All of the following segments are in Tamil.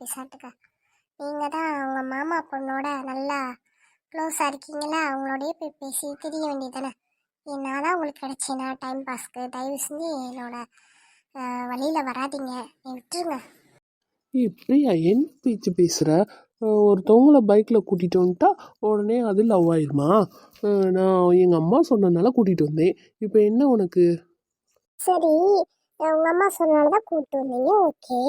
பிசாட்டுக்க நீங்கள் தான் உங்கள் மாமா பொண்ணோட நல்லா க்ளோஸாக இருக்கீங்களா? அவங்களோடய போய் பேசி தெரிய வேண்டியதானே நான் தான் உங்களுக்கு கிடைச்சேனா டைம் பாஸ்க்கு தயவு செஞ்சு என்னோட வழியில் வராதீங்க. நீ விட்டுருங்க. ஏய் பிரியா என்ன பேச்சு பேசுகிற ஒருத்தவங்கள பைக்கில் கூட்டிகிட்டு வந்துட்டா உடனே அது லவ் ஆயிருமா? அஹ் நான் எங்கள் அம்மா சொன்னனால கூட்டிகிட்டு வந்தேன். இப்போ என்ன உனக்கு? சரி உங்கள் அம்மா சொன்னால தான் கூப்பிட்டு வந்தீங்க. ஓகே.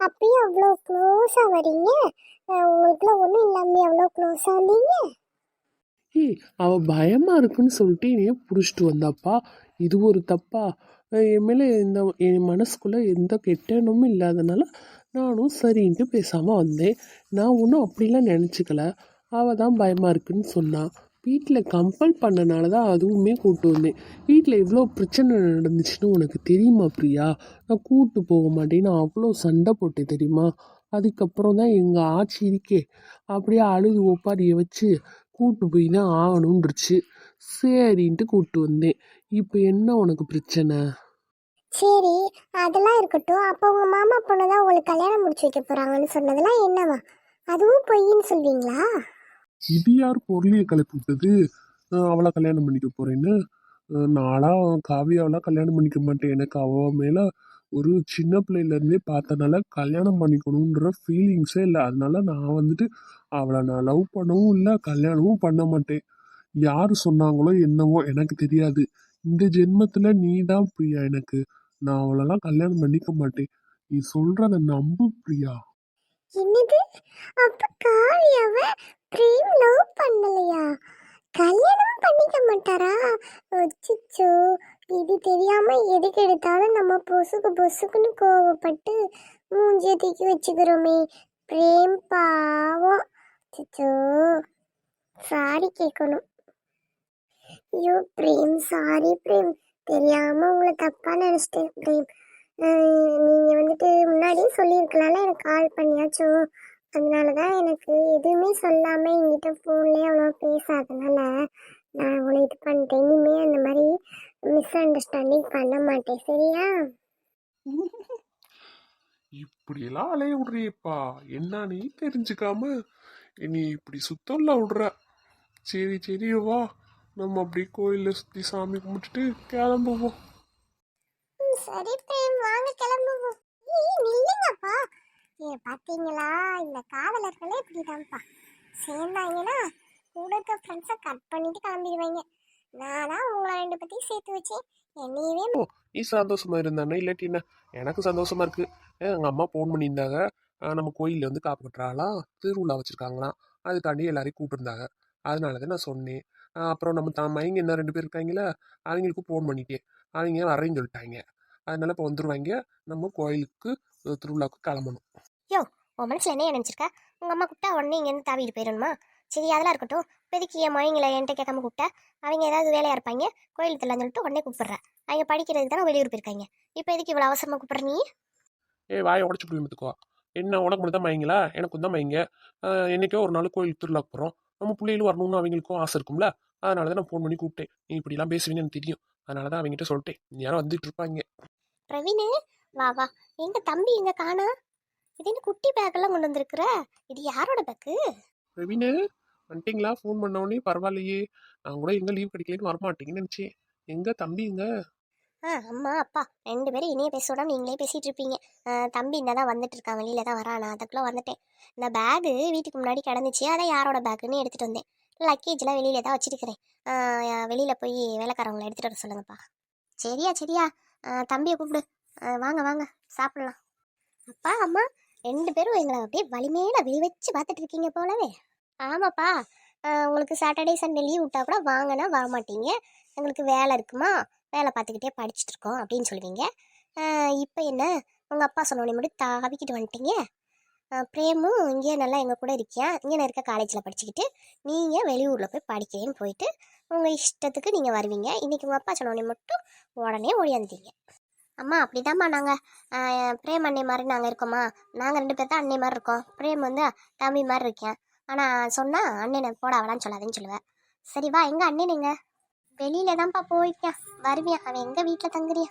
அப்பயும் அவ்வளோ க்ளோஸாக வரீங்க. உங்களுக்குலாம் ஒன்றும் இல்லாமல் அவ்வளோ க்ளோஸாக இருந்தீங்க ஏய் அவள் பயமாக இருக்குன்னு சொல்லிட்டு என்னைய பிடிச்சிட்டு வந்தாப்பா. இது ஒரு தப்பா? என் மேலே இந்த என் மனசுக்குள்ளே எந்த கெட்ட எண்ணமும் இல்லாதனால நானும் சரின்ட்டு பேசாமல் வந்தேன். நான் ஒன்றும் அப்படிலாம் நினச்சிக்கல. அவள் தான் பயமாக இருக்குன்னு சொன்னான் வீட்டில் கம்பல் பண்ணனால தான் அதுவுமே கூப்பிட்டு வந்தேன். வீட்டில் இவ்வளோ பிரச்சனை நடந்துச்சுன்னு உனக்கு தெரியுமா பிரியா? நான் கூப்பிட்டு போக மாட்டேன்னு அவ்வளோ சண்டை போட்டேன் தெரியுமா? அதுக்கப்புறம் தான் எங்கள் ஆட்சி இருக்கே. அப்படியே அழுது ஒப்பாரியை வச்சு கூட்டு போய் தான் ஆகணுன்றுச்சு சரின்ட்டு கூப்பிட்டு வந்தேன். இப்போ என்ன உனக்கு பிரச்சனை? சரி அதெல்லாம் இருக்கட்டும். அப்போ உங்கள் மாமா பொண்ணு தான் உங்களுக்கு கல்யாணம் முடிச்சு வைக்க போகிறாங்கன்னு சொன்னதெல்லாம் என்னவா? அதுவும் பொய்ன்னு சொல்வீங்களா? இது யார் பொருளியை கிளப்பி விட்டது அவளை கல்யாணம் பண்ணிக்க போறேன்னு. அஹ் நாளா காவியாவெல்லாம் கல்யாணம் பண்ணிக்க மாட்டேன். எனக்கு அவள் மேல ஒரு சின்ன பிள்ளையிலேருந்தே பார்த்தனால கல்யாணம் பண்ணிக்கணுன்ற ஃபீலிங்ஸே இல்லை. அதனால நான் வந்துட்டு அவளை நான் லவ் பண்ணவும் இல்லை கல்யாணமும் பண்ண மாட்டேன். யார் சொன்னாங்களோ என்னவோ எனக்கு தெரியாது. இந்த ஜென்மத்தில் நீ தான் பிரியா எனக்கு. நான் அவளெல்லாம் கல்யாணம் பண்ணிக்க மாட்டேன். நீ சொல்கிறத நம்பு பிரியா. என்னது? அப்ப காவியாவை பிரேம் லவ் பண்ணலையா கல்யாணம் பண்ணிக்க மாட்டாரா அச்சச்சோ இது தெரியாம எதுக்கு எடுத்தாலும் நம்ம பொசுக்கு பொசுக்குன்னு கோவப்பட்டு மூஞ்சிய தூக்கி வச்சுக்கிறோமே பிரேம் பாவம் அச்சச்சோ சாரி கேட்கணும் ஐயோ பிரேம் சாரி பிரேம் தெரியாம உங்களை தப்பா நினைச்சிட்டேன் பிரேம் நீங்க வந்துட்டு முன்னாடியே சொல்லியிருக்கலாம்ல எனக்கு கால் பண்ணியாச்சும் அதனால தான் எனக்கு எதுவுமே சொல்லாம என்கிட்ட ஃபோன்லேயே அவ்வளோ பேசாதனால நான் உங்களை இது பண்ணிட்டேன். இனிமே அந்த மாதிரி மிஸ் அண்டர்ஸ்டாண்டிங் பண்ண மாட்டேன். சரியா? இப்படியெல்லாம் அலைய விடுறியப்பா. என்ன நீ தெரிஞ்சுக்காம நீ இப்படி சுத்தம்ல விடுற. சரி சரி வா. நம்ம அப்படியே கோயில்ல சுத்தி சாமி கும்பிட்டுட்டு கிளம்புவோம். சரி பிரேம். வாங்க கிளம்புவோம். நில்லுங்கப்பா ஏ பார்த்தீங்களா இந்த காதலர்களே இப்படிதான்ப்பா. சேர்ந்தாங்கன்னா கூட இருக்க ஃப்ரெண்ட்ஸை கட் பண்ணிட்டு கிளம்பிடுவாங்க. நான் தான் உங்களை ரெண்டு பற்றியும் சேர்த்து வச்சேன். என்னையவே நீ சந்தோஷமா இருந்தானே? இல்லாட்டி என்ன எனக்கு சந்தோஷமா இருக்கு. ஏ எங்க அம்மா ஃபோன் பண்ணியிருந்தாங்க. நம்ம கோயில்ல வந்து காப்பு கட்டுறாங்களாம் திருவிழா வச்சிருக்காங்களாம். அதுக்காண்டி எல்லாரையும் கூப்பிட்டுருந்தாங்க. அதனால தான் நான் சொன்னேன். அப்புறம் நம்ம தான் மைங்க என்ன ரெண்டு பேர் இருக்காங்களே அவங்களுக்கும் ஃபோன் பண்ணிட்டேன். அவங்க வரேன்னு சொல்லிட்டாங்க. அதனால இப்போ வந்துருவாங்க. நம்ம கோயிலுக்கு திருவிழாவுக்கு கிளம்பணும் உன் மனசில் என்ன நினச்சிருக்க? உங்கள் அம்மா கூப்பிட்டா உடனே இங்கேருந்து தாவிட்டு போயிடணுமா சரி அதெல்லாம் இருக்கட்டும். இப்போதைக்கு என் மொழிங்களை என்கிட்ட கேட்காம கூப்பிட்டா அவங்க ஏதாவது வேலையாக இருப்பாங்க. கோயிலுக்கு தெரியலான்னு சொல்லிட்டு உடனே கூப்பிட்றேன். அவங்க படிக்கிறதுக்கு தானே வெளியூர் போயிருக்காங்க. இப்போ எதுக்கு இவ்வளோ அவசரமாக கூப்பிட்ற நீ? ஏய் வாயை உடச்சு போய் பார்த்துக்கோ என்ன உனக்கு மட்டும் தான் மைங்களா எனக்கும் தான் மைங்க ஆஹ் என்னைக்கோ ஒரு நாள் கோயிலுக்கு திருவிழாக்கு போகிறோம் நம்ம பிள்ளைகளும் வரணும்னு அவங்களுக்கும் ஆசை இருக்கும்ல. அதனால தான் நான் ஃபோன் பண்ணி கூப்பிட்டேன். நீ இப்படிலாம் பேசுவீங்கன்னு எனக்கு தெரியும். அதனால தான் அவங்ககிட்ட சொல்லிட்டேன். யாரும் வந்துட்டு இருப்பாங்க. பிரவீனு வா வா. எங்க தம்பி எங்க காணா? இது என்ன குட்டி பேக்கெல்லாம் கொண்டு வந்திருக்கிற? இது யாரோட பேக்கு ரவினு வந்துட்டிங்களா? ஃபோன் பண்ண உடனே பரவாயில்லையே. நான் கூட எங்கே லீவ் கிடைக்கலன்னு வரமாட்டீங்கன்னு நினச்சேன். எங்க தம்பி எங்க ஆ அம்மா அப்பா. ரெண்டு பேரும் இனியே பேச நீங்களே பேசிட்டு இருப்பீங்க. தம்பி இந்த தான் வந்துட்டு இருக்கான். வெளியில தான் வரானா. அதுக்குள்ள வந்துட்டேன். இந்த பேகு வீட்டுக்கு முன்னாடி கிடந்துச்சு. அதான் யாரோட பேக்குன்னு எடுத்துட்டு வந்தேன். லக்கேஜ்லாம் வெளியில தான் வச்சிருக்கிறேன். வெளியில போய் வேலைக்காரவங்களை எடுத்துட்டு வர சொல்லுங்கப்பா. சரியா சரியா. தம்பியை கூப்பிடு. வாங்க வாங்க சாப்பிடலாம். அப்பா அம்மா ரெண்டு பேரும் எங்களை அப்படியே வலிமையில வெளி வச்சு பார்த்துட்டு இருக்கீங்க போலவே. ஆமாப்பா. உங்களுக்கு சாட்டர்டே சண்டே லீவ் விட்டா கூட வாங்கன்னா வர மாட்டீங்க எங்களுக்கு வேலை இருக்குமா? வேலை பார்த்துக்கிட்டே படிச்சுட்டு இருக்கோம் அப்படின்னு சொல்லுவீங்க. இப்போ என்ன? உங்கள் அப்பா சொன்னோடனே மட்டும் தாவிக்கிட்டு வந்துட்டீங்க. பிரேமும் இங்கேயே நல்லா எங்கள் கூட இருக்கியா? இங்கே இருக்க காலேஜில் படிச்சுக்கிட்டு நீங்கள் வெளியூரில் போய் படிக்கிறேன்னு போயிட்டு உங்கள் இஷ்டத்துக்கு நீங்கள் வருவீங்க. இன்றைக்கி உங்கள் அப்பா சொன்னோடனே மட்டும் உடனே ஓடியாந்துட்டீங்க. அம்மா அப்படிதாம்மா நாங்கள் பிரேம் அண்ணே மாதிரி நாங்கள் இருக்கோம்மா. நாங்கள் ரெண்டு பேர் தான் அண்ணே மாதிரி இருக்கோம். பிரேம் வந்து தம்பி மாதிரி இருக்கேன். ஆனால் சொன்னால் அண்ணனை போட அவளான்னு சொல்லாதேன்னு சொல்லுவேன். சரி வா எங்கள் அண்ணன் நீங்கள் வெளியில தான்ப்பா போயிருக்கேன். வருவியா? அவன் எங்கள் வீட்டில் தங்குறியா?